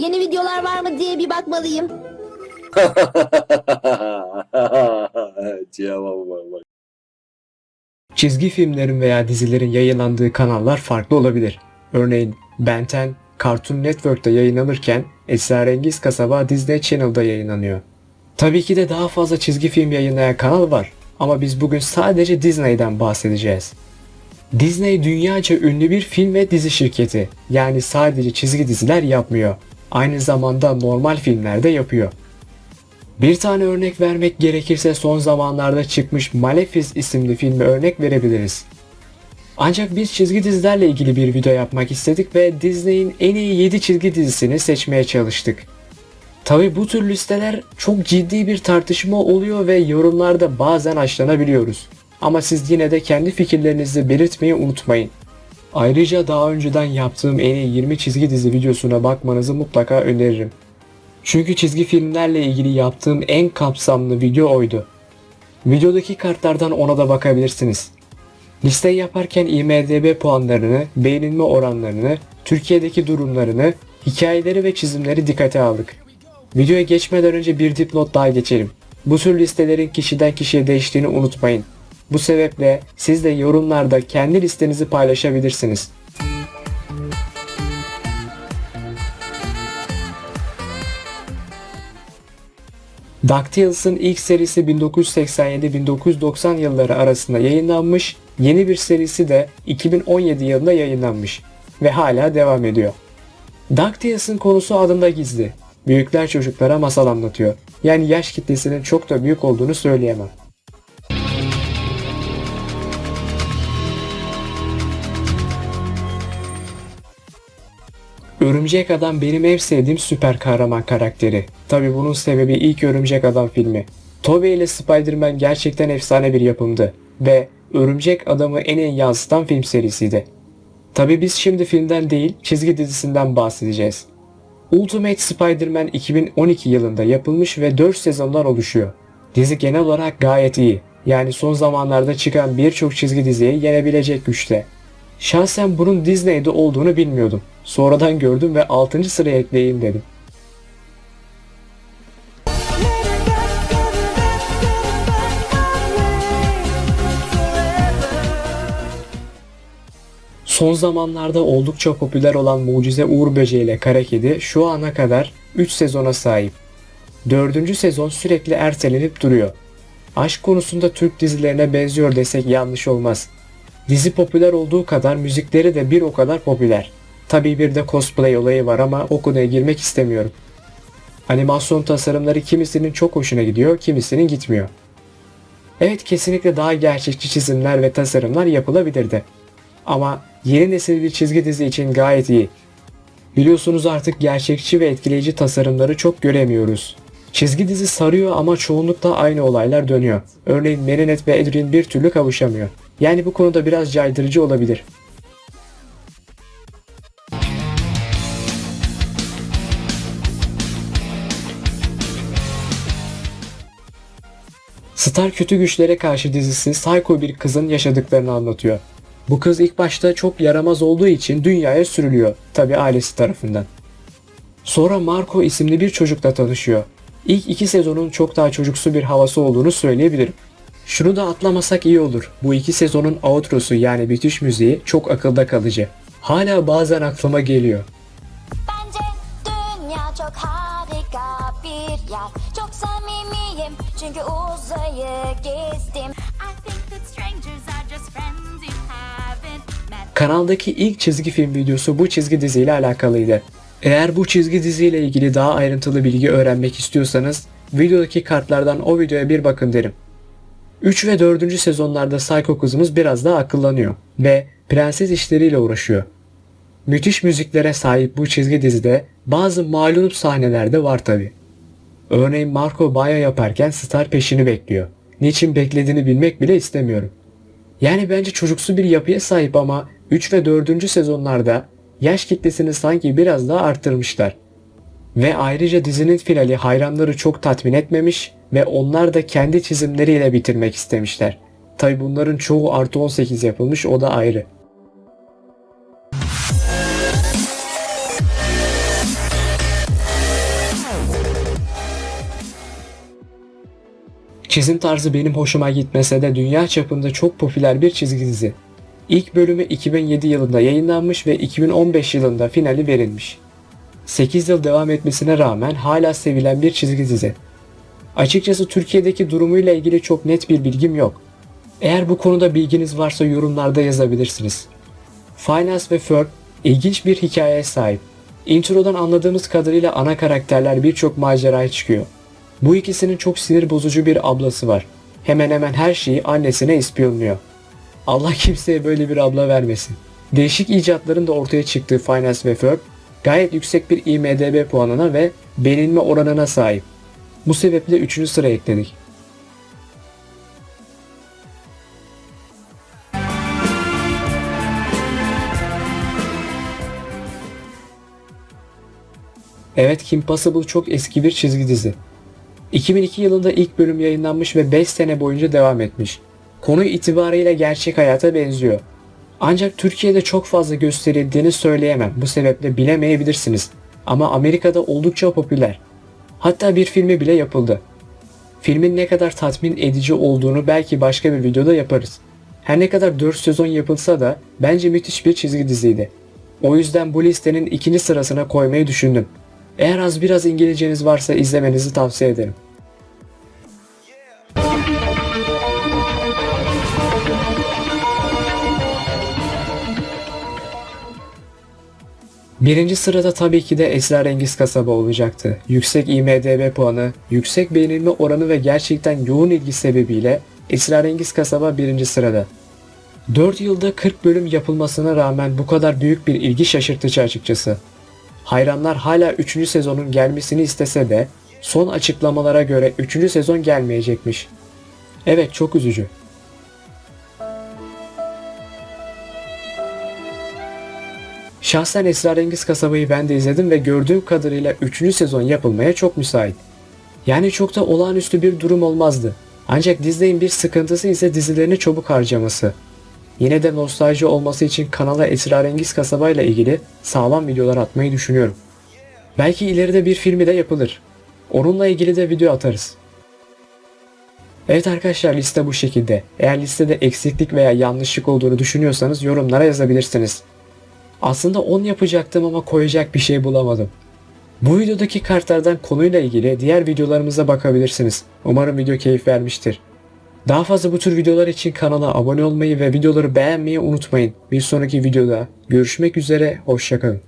Yeni videolar var mı diye bir bakmalıyım. Cevabı var bak. Çizgi filmlerin veya dizilerin yayınlandığı kanallar farklı olabilir. Örneğin Ben 10 Cartoon Network'ta yayınlanırken Esrarengiz Kasaba Disney Channel'da yayınlanıyor. Tabii ki de daha fazla çizgi film yayınlayan kanal var ama biz bugün sadece Disney'den bahsedeceğiz. Disney dünyaca ünlü bir film ve dizi şirketi. Yani sadece çizgi diziler yapmıyor. Aynı zamanda normal filmler de yapıyor. Bir tane örnek vermek gerekirse son zamanlarda çıkmış Malefic isimli filme örnek verebiliriz. Ancak biz çizgi dizilerle ilgili bir video yapmak istedik ve Disney'in en iyi 7 çizgi dizisini seçmeye çalıştık. Tabi bu tür listeler çok ciddi bir tartışma oluyor ve yorumlarda bazen açlanabiliyoruz. Ama siz yine de kendi fikirlerinizi belirtmeyi unutmayın. Ayrıca daha önceden yaptığım en iyi 20 çizgi dizi videosuna bakmanızı mutlaka öneririm. Çünkü çizgi filmlerle ilgili yaptığım en kapsamlı video oydu. Videodaki kartlardan ona da bakabilirsiniz. Listeyi yaparken IMDB puanlarını, beğenilme oranlarını, Türkiye'deki durumlarını, hikayeleri ve çizimleri dikkate aldık. Videoya geçmeden önce bir dipnot daha geçelim. Bu tür listelerin kişiden kişiye değiştiğini unutmayın. Bu sebeple siz de yorumlarda kendi listenizi paylaşabilirsiniz. DuckTales'ın ilk serisi 1987-1990 yılları arasında yayınlanmış, yeni bir serisi de 2017 yılında yayınlanmış ve hala devam ediyor. DuckTales'ın konusu adında gizli. Büyükler çocuklara masal anlatıyor. Yani yaş kitlesinin çok da büyük olduğunu söyleyemem. Örümcek Adam benim en sevdiğim süper kahraman karakteri. Tabi bunun sebebi ilk Örümcek Adam filmi. Tobey ile Spider-Man gerçekten efsane bir yapımdı ve Örümcek Adam'ı en iyi yansıtan film serisiydi. Tabi biz şimdi filmden değil çizgi dizisinden bahsedeceğiz. Ultimate Spider-Man 2012 yılında yapılmış ve 4 sezondan oluşuyor. Dizi genel olarak gayet iyi. Yani son zamanlarda çıkan birçok çizgi diziyi yenebilecek güçte. Şahsen bunun Disney'de olduğunu bilmiyordum. Sonradan gördüm ve 6. sıraya ekleyeyim dedim. Son zamanlarda oldukça popüler olan Mucize Uğur Böceği ile Kara Kedi şu ana kadar 3 sezona sahip. 4. sezon sürekli ertelenip duruyor. Aşk konusunda Türk dizilerine benziyor desek yanlış olmaz. Dizi popüler olduğu kadar müzikleri de bir o kadar popüler. Tabii bir de cosplay olayı var ama o konuya girmek istemiyorum. Animasyon tasarımları kimisinin çok hoşuna gidiyor, kimisinin gitmiyor. Evet kesinlikle daha gerçekçi çizimler ve tasarımlar yapılabilirdi. Ama yeni nesil bir çizgi dizi için gayet iyi. Biliyorsunuz artık gerçekçi ve etkileyici tasarımları çok göremiyoruz. Çizgi dizi sarıyor ama çoğunlukla aynı olaylar dönüyor. Örneğin Marinette ve Adrien bir türlü kavuşamıyor. Yani bu konuda biraz caydırıcı olabilir. Star Kötü Güçlere Karşı dizisi Psycho bir kızın yaşadıklarını anlatıyor. Bu kız ilk başta çok yaramaz olduğu için dünyaya sürülüyor. Tabi ailesi tarafından. Sonra Marco isimli bir çocukla tanışıyor. İlk iki sezonun çok daha çocuksu bir havası olduğunu söyleyebilirim. Şunu da atlamasak iyi olur. Bu iki sezonun outrosu yani bitiş müziği çok akılda kalıcı. Hala bazen aklıma geliyor. Bence dünya çok harika bir yer Çok samimiyim çünkü uzayı gezdim. Kanaldaki ilk çizgi film videosu bu çizgi diziyle alakalıydı. Eğer bu çizgi diziyle ilgili daha ayrıntılı bilgi öğrenmek istiyorsanız videodaki kartlardan o videoya bir bakın derim. 3 ve 4. sezonlarda Psycho kızımız biraz daha akıllanıyor ve prenses işleriyle uğraşıyor. Müthiş müziklere sahip bu çizgi dizide bazı malum sahneler de var tabi. Örneğin Marco banyo yaparken Star peşini bekliyor. Niçin beklediğini bilmek bile istemiyorum. Yani bence çocuksu bir yapıya sahip ama 3 ve 4. sezonlarda yaş kitlesini sanki biraz daha arttırmışlar. Ve ayrıca dizinin finali hayranları çok tatmin etmemiş ve onlar da kendi çizimleriyle bitirmek istemişler. Tabi bunların çoğu artı 18 yapılmış o da ayrı. Çizim tarzı benim hoşuma gitmese de dünya çapında çok popüler bir çizgi dizi. İlk bölümü 2007 yılında yayınlanmış ve 2015 yılında finali verilmiş. 8 yıl devam etmesine rağmen hala sevilen bir çizgi dizi. Açıkçası Türkiye'deki durumuyla ilgili çok net bir bilgim yok. Eğer bu konuda bilginiz varsa yorumlarda yazabilirsiniz. Finance ve Ferb ilginç bir hikayeye sahip. Introdan anladığımız kadarıyla ana karakterler birçok maceraya çıkıyor. Bu ikisinin çok sinir bozucu bir ablası var. Hemen hemen her şeyi annesine ispiyonluyor. Allah kimseye böyle bir abla vermesin. Değişik icatların da ortaya çıktığı Finance ve Ferb gayet yüksek bir IMDB puanına ve beğenilme oranına sahip. Bu sebeple 3. sıraya ekledik. Evet Kim Possible çok eski bir çizgi dizi. 2002 yılında ilk bölüm yayınlanmış ve 5 sene boyunca devam etmiş. Konu itibariyle gerçek hayata benziyor. Ancak Türkiye'de çok fazla gösterildiğini söyleyemem. Bu sebeple bilemeyebilirsiniz. Ama Amerika'da oldukça popüler. Hatta bir filmi bile yapıldı. Filmin ne kadar tatmin edici olduğunu belki başka bir videoda yaparız. Her ne kadar 4 sezon yapılsa da bence müthiş bir çizgi diziydi. O yüzden bu listenin ikinci sırasına koymayı düşündüm. Eğer az biraz İngilizceniz varsa izlemenizi tavsiye ederim. Birinci sırada tabii ki de Esrarengiz Kasaba olacaktı. Yüksek IMDB puanı, yüksek beğenilme oranı ve gerçekten yoğun ilgi sebebiyle Esrarengiz Kasaba birinci sırada. 4 yılda 40 bölüm yapılmasına rağmen bu kadar büyük bir ilgi şaşırtıcı açıkçası. Hayranlar hala 3. sezonun gelmesini istese de son açıklamalara göre 3. sezon gelmeyecekmiş. Evet çok üzücü. Şahsen Esrarengiz Kasaba'yı ben de izledim ve gördüğüm kadarıyla 3. sezon yapılmaya çok müsait. Yani çok da olağanüstü bir durum olmazdı. Ancak Disney'in bir sıkıntısı ise dizilerini çabuk harcaması. Yine de nostalji olması için kanala Esrarengiz Kasaba ile ilgili sağlam videolar atmayı düşünüyorum. Belki ileride bir filmi de yapılır. Onunla ilgili de video atarız. Evet arkadaşlar liste bu şekilde. Eğer listede eksiklik veya yanlışlık olduğunu düşünüyorsanız yorumlara yazabilirsiniz. Aslında 10 yapacaktım ama koyacak bir şey bulamadım. Bu videodaki kartlardan konuyla ilgili diğer videolarımıza bakabilirsiniz. Umarım video keyif vermiştir. Daha fazla bu tür videolar için kanala abone olmayı ve videoları beğenmeyi unutmayın. Bir sonraki videoda görüşmek üzere, hoşçakalın.